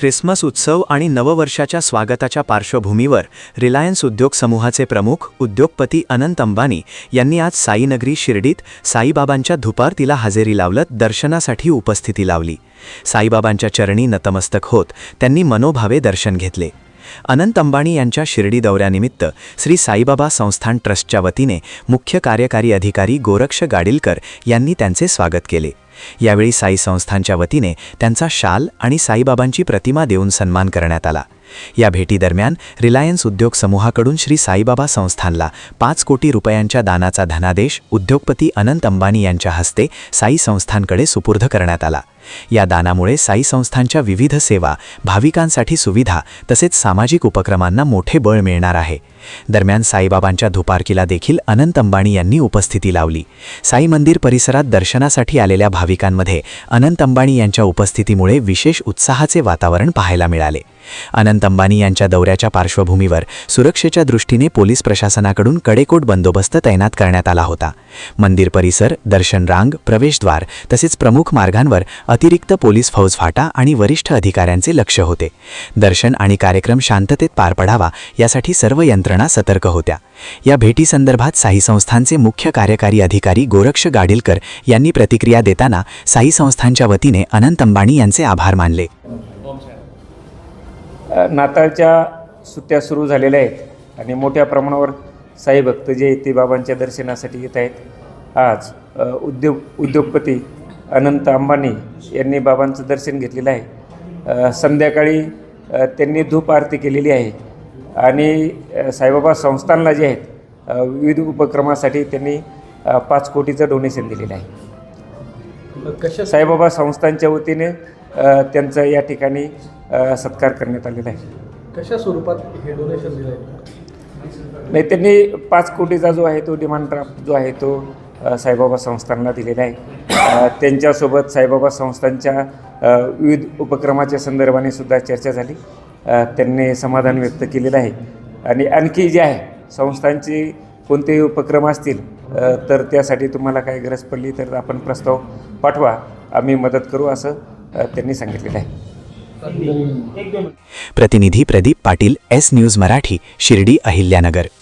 Christmas उत्सव आणि नववर्षाच्या स्वागताच्या पार्श्वभूमीवर रिलायन्स उद्योग समूहाचे प्रमुख उद्योगपती अनंत अंबानी यांनी आज साईनगरी शिर्डीत साईबाबांच्या धुपारतीला हजेरी लावलत दर्शनासाठी उपस्थिती लावली. साईबाबांच्या चरणी नतमस्तक होत त्यांनी मनोभावे दर्शन घेतले. अनंत अंबानी यांच्या शिर्डी दौऱ्यानिमित्त श्री साईबाबा संस्थान ट्रस्टच्या वतीने मुख्य कार्यकारी अधिकारी गोरक्ष गाडीलकर यांनी त्यांचे स्वागत केले. यावेळी साई संस्थांच्या वतीने त्यांचा शाल आणि साईबाबांची प्रतिमा देऊन सन्मान करण्यात आला. या भेटीदरम्यान रिलायन्स उद्योग समूहाकडून श्री साईबाबा संस्थानला पाच कोटी रुपयांच्या दानाचा धनादेश उद्योगपती अनंत अंबानी यांच्या हस्ते साई संस्थानकडे सुपूर्द करण्यात आला. या दानामुळे साई संस्थांच्या विविध सेवा भाविकांसाठी सुविधा तसेच सामाजिक उपक्रमांना मोठे बळ मिळणार आहे. दरम्यान साईबाबांच्या धुपारकीला देखील अनंत अंबाणी यांनी उपस्थिती लावली. साई मंदिर परिसरात दर्शनासाठी आलेल्या भाविकांमध्ये अनंत अंबाणी यांच्या उपस्थितीमुळे विशेष उत्साहाचे वातावरण पाहायला मिळाले. अनंत अंबानी यांच्या दौऱ्याच्या पार्श्वभूमीवर सुरक्षेच्या दृष्टीने पोलीस प्रशासनाकडून कडेकोट बंदोबस्त तैनात करण्यात आला होता. मंदिर परिसर दर्शन रांग प्रवेशद्वार तसेच प्रमुख मार्गांवर अतिरिक्त पोलीस फौजफाटा आणि वरिष्ठ अधिकाऱ्यांचे लक्ष होते. दर्शन आणि कार्यक्रम शांततेत पार पडावा यासाठी सर्व यंत्रणा सतर्क होत्या. या भेटीसंदर्भात साई संस्थांचे मुख्य कार्यकारी अधिकारी गोरक्ष गाडीलकर यांनी प्रतिक्रिया देताना साई संस्थांच्या वतीने अनंत अंबाणी यांचे आभार मानले. नाताळच्या सुट्ट्या सुरू झालेल्या आहेत आणि मोठ्या प्रमाणावर साई भक्त जे आहेत ते बाबांच्या दर्शनासाठी येत आहेत. आज उद्योग उद्योगपती अनंत अंबानी यांनी बाबांचं दर्शन घेतलेलं आहे. संध्याकाळी त्यांनी धूप आरती केलेली आहे. आणि साईबाबा संस्थानला जे आहेत विविध उपक्रमासाठी त्यांनी पाच कोटीचं डोनेशन दिलेलं आहे. कशा साईबाबा संस्थांच्या वतीने त्यांचा या ठिकाणी सत्कार करण्यात आलेला आहे. कशा स्वरूपात हे डोनेशन दिलं आहे नाही त्यांनी पाच कोटीचा जो आहे तो डिमांड ड्राफ्ट जो आहे तो साईबाबा संस्थांना दिलेला आहे. त्यांच्यासोबत साईबाबा संस्थांच्या विविध उपक्रमाच्या संदर्भाने सुद्धा चर्चा झाली. त्यांनी समाधान व्यक्त केलेलं आहे. आणि आणखी जे आहे संस्थांचे कोणतेही उपक्रम असतील तर त्यासाठी तुम्हाला काही गरज पडली तर आपण प्रस्ताव पाठवा. आम्ही मदत करू असं त्यांनी सांगितलेलं आहे. प्रतिनिधी प्रदीप पाटील एस न्यूज मराठी शिर्डी अहिल्यानगर.